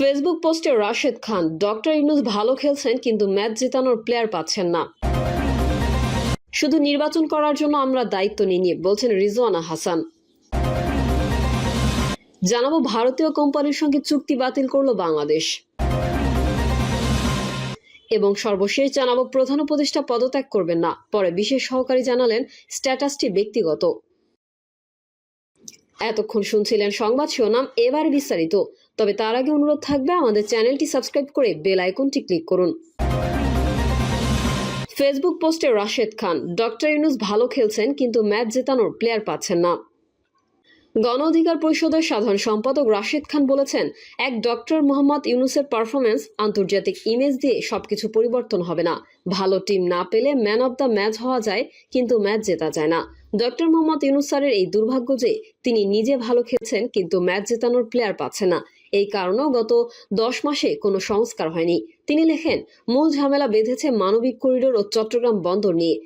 Facebook পোস্টে Rashed Khan, doctor Yunus ভালো খেলছেন কিন্তু ম্যাচ জেতানোর প্লেয়ার পাচ্ছেন না। শুধু নির্বাচন করার জন্য আমরা দায়িত্ব নিইনি, বলছেন রিজওয়ানা হাসান। জানাব ভারতীয় কোম্পানির সঙ্গে চুক্তি বাতিল করল বাংলাদেশ। এবং সর্বশেষ জানাব প্রধান উপদেষ্টা পদত্যাগ করবেন না, পরে বিশেষ সহকারী জানালেন স্ট্যাটাসটি ব্যক্তিগত। এতক্ষণ শুনছিলেন সংবাদ শিরোনাম, এবার বিস্তারিত। তবে তার আগে অনুরোধ থাকবে আমাদের চ্যানেলটি সাবস্ক্রাইব করে বেল আইকনটি ক্লিক করুন। ফেসবুক পোস্টে রাশেদ খান, ডক্টর ইউনুস ভালো খেলছেন, কিন্তু ম্যাচ জেতানোর প্লেয়ার পাচ্ছেন না। গণ অধিকার পরিষদের সাধারণ সম্পাদক রাশেদ খান বলেছেন, এক ডক্টর মোহাম্মদ ইউনুসের পারফরমেন্স আন্তর্জাতিক ইমেজ দিয়ে সবকিছু পরিবর্তন হবে না। ভালো টিম না পেলে ম্যান অব দ্য ম্যাচ হওয়া যায়, কিন্তু ম্যাচ জেতা যায় না। ডক্টর মোহাম্মদ ইউনুস স্যারের এই দুর্ভাগ্য যে তিনি নিজে ভালো খেলছেন, কিন্তু ম্যাচ জেতানোর প্লেয়ার পাচ্ছে না। এই কারণেও গত দশ মাসে কোনো সংস্কার হয়নি। তিনি লেখেন, মূল ঝামেলা বেঁধেছে মানবিক করিডোর ও চট্টগ্রাম বন্দর নিয়ে।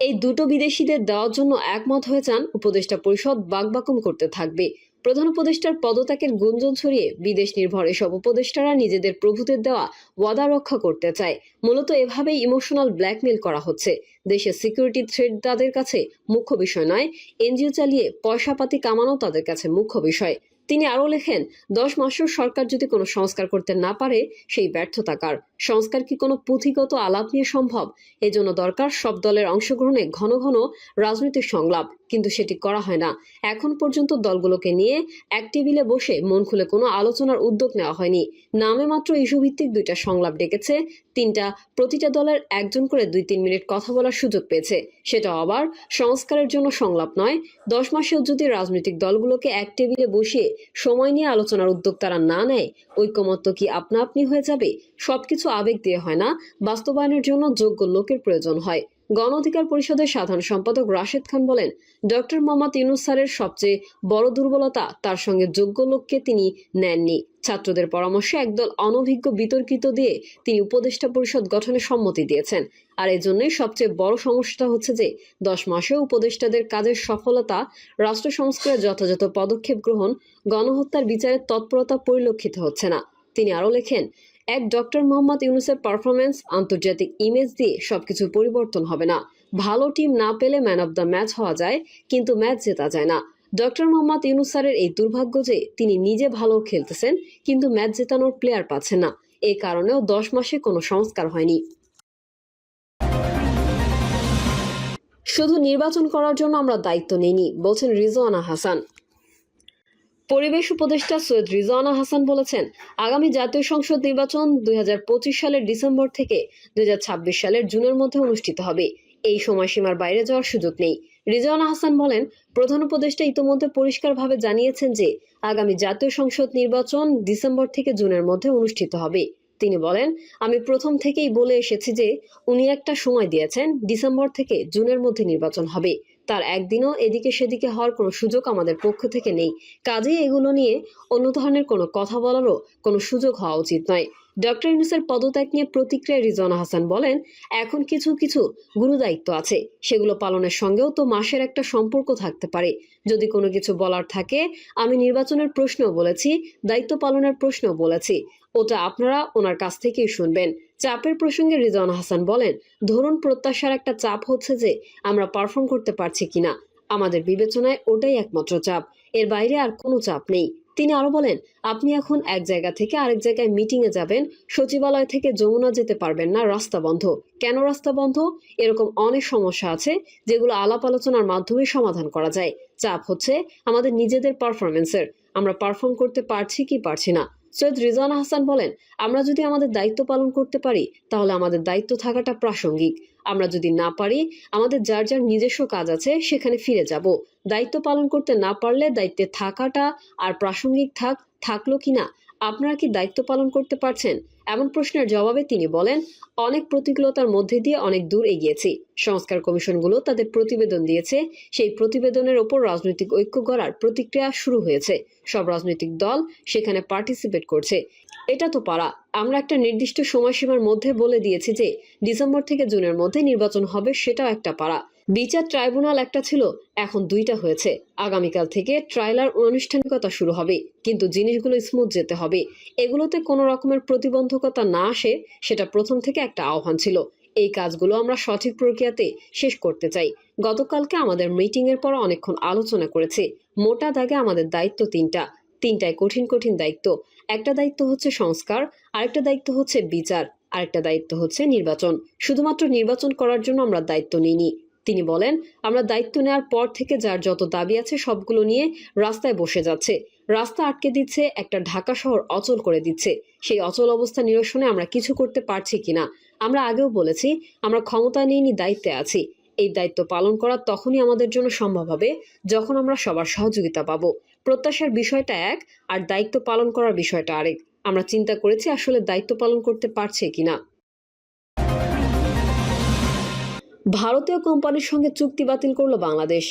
এই দুটো বিদেশিদের দেওয়ার জন্য একমত হয়ে যান উপদেষ্টা পরিষদ বাকবাকুম করতে থাকবে। প্রধান উপদেষ্টার পদত্যাগের গুঞ্জন ছড়িয়ে বিদেশ নির্ভর এসব উপদেষ্টারা নিজেদের প্রভুদের দেওয়া ওয়াদা রক্ষা করতে চায়। মূলত এভাবেই ইমোশনাল ব্ল্যাকমেল করা হচ্ছে। দেশের সিকিউরিটি থ্রেড তাদের কাছে মুখ্য বিষয় নয়, এনজিও চালিয়ে পয়সাপাতি কামানো তাদের কাছে মুখ্য বিষয়। তিনি আরও লেখেন, দশ মাসের সরকার যদি কোনো সংস্কার করতে না পারে, সেই ব্যর্থতা কার? সংস্কার কি কোনো পুঁথিগত আলাপ নিয়ে সম্ভব? এজন্য দরকার সব দলের অংশগ্রহণে ঘন ঘন রাজনৈতিক সংলাপ, কিন্তু সেটি করা হয় না। এখন পর্যন্ত দলগুলোকে নিয়ে এক টেবিলে বসে মন খুলে কোনো আলোচনার উদ্যোগ নেওয়া হয়নি। নামে মাত্র ইস্যুভিত্তিক দুইটা সংলাপ ডেকেছে, তিনটা প্রতিটা দলের একজন করে দুই তিন মিনিট কথা বলার সুযোগ পেয়েছে। সেটা আবার সংস্কারের জন্য সংলাপ নয়, দশ মাসেও যদি রাজনৈতিক দলগুলোকে এক টেবিলে বসিয়ে সময় নিয়ে আলোচনার উদ্যোগ তারা না নেয়। ঐকমত্য কি আপনা আপনি হয়ে যাবে? সবকিছু আবেগ দিয়ে হয় না? বাস্তবায়নের জন্য যোগ্য লোকের প্রয়োজন হয়। গণ অধিকার পরিষদের সাধারণ সম্পাদক রাশেদ খান বলেন, ডক্টর মোহাম্মদ ইউনুস স্যারের সবচেয়ে বড় দুর্বলতা তার সঙ্গে যোগ্য লোককে তিনি নেননি। ছাত্রদের পরামর্শে একদল অনভিজ্ঞ বিতর্কিত দিয়ে তিনি উপদেষ্টা পরিষদ গঠনে সম্মতি দিয়েছেন। আর এই জন্যই সবচেয়ে বড় সমস্যাটা হচ্ছে যে, দশ মাসে উপদেষ্টাদের কাজের সফলতা, রাষ্ট্র সংস্কারের যথাযথ পদক্ষেপ গ্রহণ, গণহত্যার বিচারের তৎপরতা পরিলক্ষিত হচ্ছে না। তিনি আরও লেখেন এক ডক্টর মোহাম্মদ ইউনুসের পারফরমেন্স আন্তর্জাতিক ইমেজ দিয়ে সবকিছু পরিবর্তন হবে না। ভালো টিম না পেলে ম্যান অব দ্য ম্যাচ হওয়া যায়, কিন্তু ম্যাচ জেতা যায় না। ডক্টর মোহাম্মদ ইউনুস স্যারের এই দুর্ভাগ্য যে তিনি নিজে ভালো খেলতেছেন, কিন্তু ম্যাচ জেতানোর প্লেয়ার পাচ্ছেন না। এই কারণেও দশ মাসে কোনো সংস্কার হয়নি। শুধু নির্বাচন করার জন্য আমরা দায়িত্ব নেইনি, বলছেন রিজওয়ানা হাসান। পরিবেশ উপদেষ্টা সৈয়দ রিজওয়ানা হাসান বলেছেন, আগামী জাতীয় সংসদ নির্বাচন দুই সালের ডিসেম্বর থেকে দুই সালের জুনের মধ্যে অনুষ্ঠিত হবে। এই সময়সীমার বাইরে যাওয়ার সুযোগ নেই। রিজওয়ানা হাসান বলেন, প্রধান উপদেষ্টা ইতোমধ্যে পরিষ্কারভাবে জানিয়েছেন যে, আগামী জাতীয় সংসদ নির্বাচন ডিসেম্বর থেকে জুনের মধ্যে অনুষ্ঠিত হবে। তিনি বলেন, আমি প্রথম থেকেই বলে এসেছি যে, উনি একটা সময় দিয়েছেন, ডিসেম্বর থেকে জুনের মধ্যে নির্বাচন হবে। তার একদিনও এদিকে সেদিকে হওয়ার কোনো সুযোগ আমাদের পক্ষ থেকে নেই। কাজেই এগুলো নিয়ে অন্য ধরনের কোনো কথা বলারও কোনো সুযোগ হওয়া উচিত নয়। ডক্টর ইউনুসের পদত্যাগ নিয়ে প্রতিক্রিয়ায় রিজওয়ানা হাসান বলেন, এখন কিছু কিছু গুরুদায়িত্ব আছে। সেগুলো পালনের সঙ্গেও তো মাসের একটা সম্পর্ক থাকতে পারে। যদি কোনো কিছু বলার থাকে, আমি নির্বাচনের প্রশ্নও বলেছি, দায়িত্ব পালনের প্রশ্নও বলেছি। ওটা আপনারা ওনার কাছ থেকেই শুনবেন। চাপের প্রসঙ্গে রিজওয়ানা হাসান বলেন, ধরুন প্রত্যাশার একটা চাপ হচ্ছে যে আমরা পারফর্ম করতে পারছি কিনা। আমাদের বিবেচনায় ওটাই একমাত্র চাপ। এর বাইরে আর কোনো চাপ নেই। তিনি আরও বলেন, আপনি এখন এক জায়গা থেকে আরেক জায়গায় মিটিং এ যাবেন, সচিবালয় থেকে যমুনা যেতে পারবেন না, রাস্তা বন্ধ। কেন রাস্তা বন্ধ? এরকম অনেক সমস্যা আছে যেগুলো আলাপ আলোচনার মাধ্যমে সমাধান করা যায়। চাপ হচ্ছে আমাদের নিজেদের পারফরমেন্সের আমরা পারফর্ম করতে পারছি কি পারছি না? সৈয়দ রিজওয়ানা হাসান বলেন, আমরা যদি আমাদের দায়িত্ব পালন করতে পারি, তাহলে আমাদের দায়িত্ব থাকাটা প্রাসঙ্গিক। আমরা যদি না পারি, আমাদের যার যার নিজস্ব কাজ আছে সেখানে ফিরে যাব। দায়িত্ব পালন করতে না পারলে দায়িত্বে থাকাটা আর প্রাসঙ্গিক থাক, থাকল কিনা আপনারা কি দায়িত্ব পালন করতে পারছেন? এমন প্রশ্নের জবাবে তিনি বলেন, অনেক প্রতিকূলতার মধ্যে দিয়ে অনেক দূর এগিয়েছি। সংস্কার কমিশনগুলো তাদের প্রতিবেদন দিয়েছে। সেই প্রতিবেদনের ওপর রাজনৈতিক ঐক্য গড়ার প্রতিক্রিয়া শুরু হয়েছে। সব রাজনৈতিক দল সেখানে পার্টিসিপেট করছে। এটা তো পারা। আমরা একটা নির্দিষ্ট সময়সীমার মধ্যে বলে দিয়েছি যে, ডিসেম্বর থেকে জুনের মধ্যে নির্বাচন হবে সেটাও একটা পারা। বিচার ট্রাইব্যুনাল একটা ছিল, এখন দুইটা হয়েছে। আগামীকাল থেকে ট্রায়ালার আনুষ্ঠানিকতা শুরু হবে, কিন্তু জিনিসগুলো স্মুথ যেতে হবে। এগুলোতে কোনো রকমের প্রতিবন্ধকতা না আসে, সেটা প্রথম থেকে একটা আহ্বান ছিল। এই কাজগুলো আমরা সঠিক প্রক্রিয়াতে শেষ করতে চাই। গতকালকে আমাদের মিটিং এর পর অনেকক্ষণ আলোচনা করেছে। মোটা দাগে আমাদের দায়িত্ব তিনটা। তিনটায় কঠিন কঠিন দায়িত্ব। একটা দায়িত্ব হচ্ছে সংস্কার, আরেকটা দায়িত্ব হচ্ছে বিচার, আরেকটা দায়িত্ব হচ্ছে নির্বাচন। শুধুমাত্র নির্বাচন করার জন্য আমরা দায়িত্ব নিইনি। তিনি বলেন, আমরা দায়িত্ব নেওয়ার পর থেকে যার যত দাবি আছে সবগুলো নিয়ে রাস্তায় বসে যাচ্ছে। রাস্তা আটকে দিচ্ছে, একটা ঢাকা শহর অচল করে দিচ্ছে। সেই অচল অবস্থা নিরসনে আমরা কিছু করতে পারছি কিনা? আমরা আগেও বলেছি, আমরা ক্ষমতা নিয়ে দায়িত্বে আছি। এই দায়িত্ব পালন করা তখনই আমাদের জন্য সম্ভব হবে, যখন আমরা সবার সহযোগিতা পাবো। প্রত্যাশার বিষয়টা এক, আর দায়িত্ব পালন করার বিষয়টা আরেক। আমরা চিন্তা করেছি আসলে দায়িত্ব পালন করতে পারছে কিনা। ভারতীয় কোম্পানির সঙ্গে চুক্তি বাতিল করল বাংলাদেশ।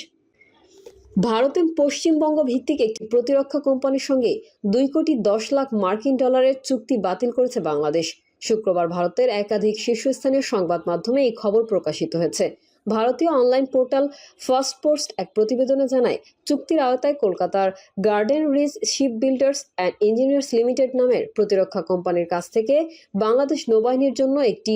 ভারতের পশ্চিমবঙ্গ ভিত্তিক একটি প্রতিরক্ষা কোম্পানির সঙ্গে দুই কোটি দশ লাখ মার্কিন ডলারের চুক্তি বাতিল করেছে বাংলাদেশ। শুক্রবার ভারতের একাধিক শীর্ষস্থানীয় সংবাদ মাধ্যমে এই খবর প্রকাশিত হয়েছে। ভারতীয় অনলাইন পোর্টাল ফার্স্ট পোস্ট এক প্রতিবেদনে জানায়, চুক্তির আওতায় কলকাতার Garden Reach Ship Builders and Engineers Limited নামের প্রতিরক্ষা কোম্পানির কাছ থেকে বাংলাদেশ নৌবাহিনীর জন্য একটি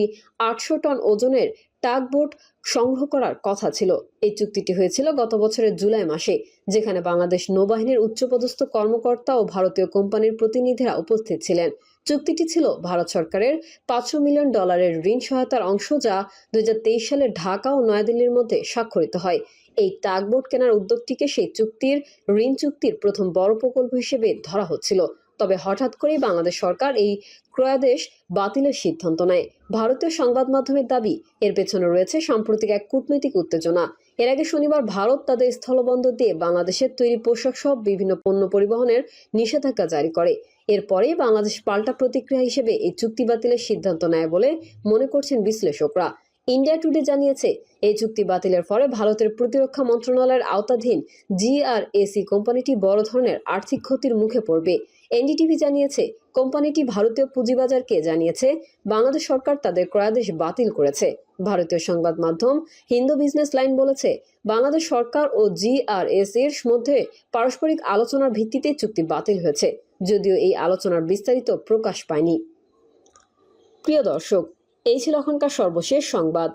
আটশো টন ওজনের টাগবোট সংগ্রহ করার কথা ছিল। এই চুক্তিটি হয়েছিল গত বছরের জুলাই মাসে, যেখানে বাংলাদেশ নৌবাহিনীর উচ্চপদস্থ কর্মকর্তা ও ভারতীয় কোম্পানির প্রতিনিধিরা উপস্থিত ছিলেন। চুক্তিটি ছিল ভারত সরকারের পাঁচশো মিলিয়ন ডলারের ঋণ সহায়তার অংশ যা দুই হাজার তেইশ সালে ঢাকা ও নয়াদিল্লির মধ্যে স্বাক্ষরিত হয়। এই টাগবোট কেনার উদ্যোগটিকে সেই চুক্তির, ঋণ চুক্তির প্রথম বড় প্রকল্প হিসেবে ধরা হচ্ছিল। তবে হঠাৎ করেই বাংলাদেশ সরকার এই ক্রয়াদেশ বাতিলের সিদ্ধান্ত নেয়। ভারতীয় সংবাদ মাধ্যমের দাবি, এর পেছনে রয়েছে সাম্প্রতিক এক কূটনৈতিক উত্তেজনা। এর আগে শনিবার ভারত তাদের স্থলবন্দর দিয়ে বাংলাদেশের তৈরি পোশাক সহ বিভিন্ন পণ্য পরিবহনের নিষেধাজ্ঞা জারি করে। এরপরেই বাংলাদেশ পাল্টা প্রতিক্রিয়া হিসেবে এই চুক্তি বাতিলের সিদ্ধান্ত নেয় বলে মনে করছেন বিশ্লেষকরা। ইন্ডিয়া টুডে জানিয়েছে, এই চুক্তি বাতিলের ফলে ভারতের প্রতিরক্ষা মন্ত্রণালয়ের আওতাধীন জিআরএসি কোম্পানিটি বড় ধরনের আর্থিক ক্ষতির মুখে পড়বে। এনডিটিভি জানিয়েছে, কোম্পানিটি ভারতীয় পুঁজিবাজারকে জানিয়েছে, বাংলাদেশ সরকার তাদের ক্রয়াদেশ বাতিল করেছে। ভারতীয় সংবাদ মাধ্যম হিন্দু বিজনেস লাইন বলেছে, বাংলাদেশ সরকার ও জিআরএস এর মধ্যে পারস্পরিক আলোচনার ভিত্তিতে চুক্তি বাতিল হয়েছে, যদিও এই আলোচনার বিস্তারিত প্রকাশ পায়নি। প্রিয় দর্শক এই ছিল এখনকার সর্বশেষ সংবাদ।